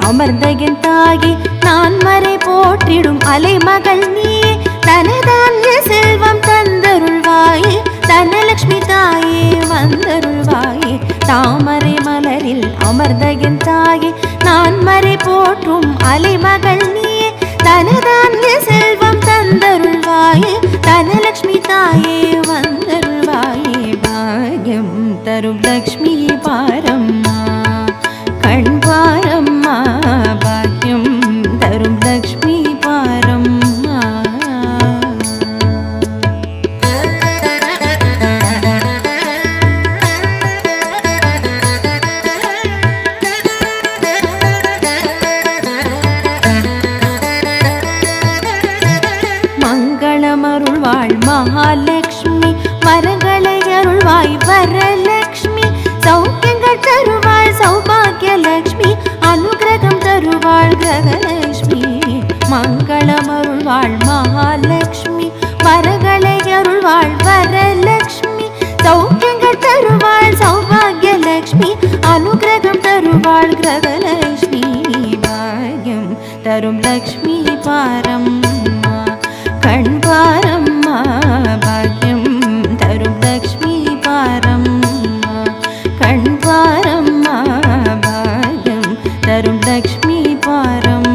அமர்ந்த தாகி நான் மறை போற்றிடும் அலைமகள் நீயே. தனதான்ய செல்வம் தந்தருள்வாயே. தனலட்சுமி தாயே வந்தருள்வாயே. தாமரை மலரில் அமர்ந்த என் தாயே நான் மறை போற்றும் அலைமகள் நீயே. தனதான்ய செல்வம் தந்தருள்வாயே. தனலட்சுமி தாயே வந்தருள்வாயே. பாக்யம் தரும் லக்ஷ்மி பாரம்மா. கண்பாய் அருள் மகாலட்சுமி மரங்களை அருள்வாய் வரலட்சுமி சௌக்கியங்கள் தருவாள் சௌபாகியலட்சுமி அனுகிரகம் தருவாள் கிரகலட்சுமி மங்களம் அருள்வாள் மகாலட்சுமி மரங்களை அருள்வாள் வரலட்சுமி சௌக்கியங்கள் தருவாள் சௌபாகியலட்சுமி அனுகிரகம் தருவாள் கிரகலட்சுமி பாக்யம் தரும் லக்ஷ்மி பாரம்மா கண்பாரம்மா பாக்யம் தரும் லக்ஷ்மி பாரம்மா. கண்பாரம்மா பாக்யம் தரும் லக்ஷ்மி பாரம்